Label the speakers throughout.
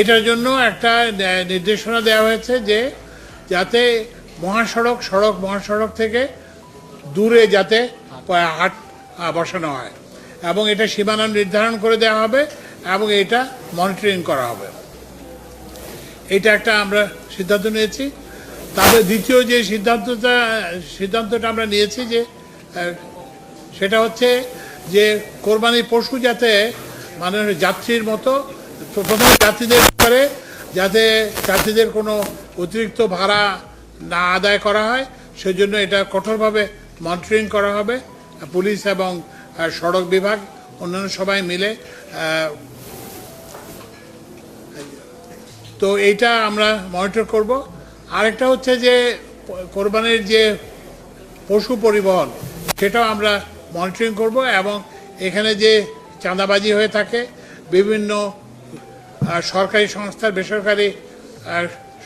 Speaker 1: এটার জন্য একটা নির্দেশনা দেওয়া হয়েছে যে যাতে মহাসড়ক, সড়ক, মহাসড়ক থেকে দূরে যাতে হাট বসানো হয়। এবং এটা সীমানা নির্ধারণ করে দেওয়া হবে এবং এটা মনিটরিং করা হবে। এটা একটা আমরা সিদ্ধান্ত নিয়েছি। তারপরে দ্বিতীয় যে সিদ্ধান্তটা সিদ্ধান্তটা আমরা নিয়েছি যে সেটা হচ্ছে যে কোরবানি পশু যাতে মানে যাত্রীর মতো প্রথম যাত্রীদের ব্যাপারে যাতে যাত্রীদের কোনো অতিরিক্ত ভাড়া না আদায় করা হয়, সেজন্য এটা কঠোরভাবে মনিটরিং করা হবে। পুলিশ এবং সড়ক বিভাগ অন্যান্য সবাই মিলে তো এইটা আমরা মনিটর করব। আরেকটা হচ্ছে যে, কোরবানির যে পশু পরিবহন, সেটাও আমরা মনিটরিং করব এবং এখানে যে চাঁদাবাজি হয়ে থাকে, বিভিন্ন সরকারি সংস্থার, বেসরকারি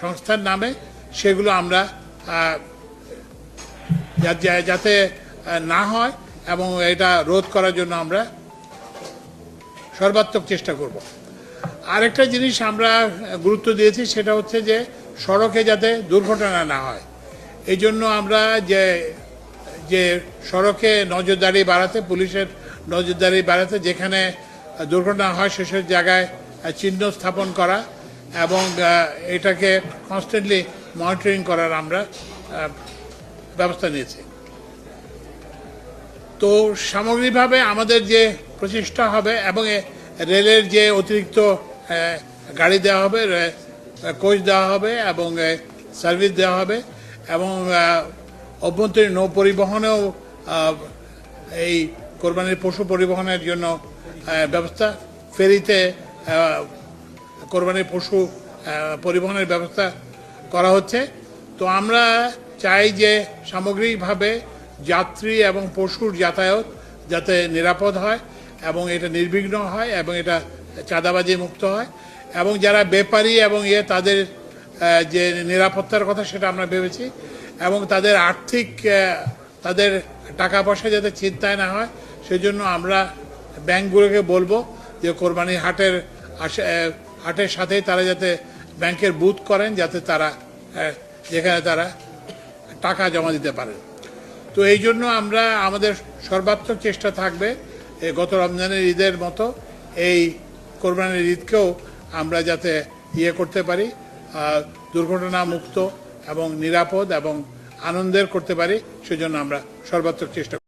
Speaker 1: সংস্থার নামে সেগুলো আমরা যাতে না হয় এবং এটা রোধ করার জন্য আমরা সর্বাত্মক চেষ্টা করব। আরেকটা জিনিস আমরা গুরুত্ব দিয়েছি সেটা হচ্ছে যে সড়কে যাতে দুর্ঘটনা না হয়। এই জন্য আমরা যে যে সড়কে নজরদারি বাড়াতে, পুলিশের নজরদারি বাড়াতে যেখানে দুর্ঘটনা হয় সেসব জায়গায় চিহ্ন স্থাপন করা এবং এটাকে কনস্ট্যান্টলি মনিটরিং করার আমরা ব্যবস্থা নিয়েছি। তো সামগ্রিকভাবে আমাদের যে প্রচেষ্টা হবে এবং রেলের যে অতিরিক্ত গাড়ি দেওয়া হবে কোচ দেওয়া হবে এবং সার্ভিস দেওয়া হবে এবং অভ্যন্তরীণ নৌ পরিবহনেও এই কোরবানির পশু পরিবহনের জন্য ব্যবস্থা ফেরিতে কোরবানির পশু পরিবহনের ব্যবস্থা করা হচ্ছে। তো আমরা চাই যে সামগ্রিকভাবে যাত্রী এবং পশুর যাতায়াত যাতে নিরাপদ হয় এবং এটা নির্বিঘ্ন হয় এবং এটা চাঁদাবাজি মুক্ত হয় এবং যারা বেপারি এবং ইয়ে তাদের যে নিরাপত্তার কথা সেটা আমরা ভেবেছি এবং তাদের আর্থিক তাদের টাকা পয়সা যাতে চিন্তায় না হয়, সেজন্য আমরা ব্যাংকগুলোকে বলব যে কোরবানি হাটের হাটের সাথেই তারা যাতে ব্যাংকের বুথ করেন, যাতে তারা যেখানে তারা টাকা জমা দিতে পারেন। তো এই জন্য আমরা, আমাদের সর্বাত্মক চেষ্টা থাকবে গত রমজানের ঈদের মতো এই কোরবানির ঈদকেও আমরা যাতে ইয়ে করতে পারি দুর্ঘটনা মুক্ত এবং নিরাপদ এবং আনন্দের করতে পারি, সেজন্য আমরা সর্বাত্মক চেষ্টা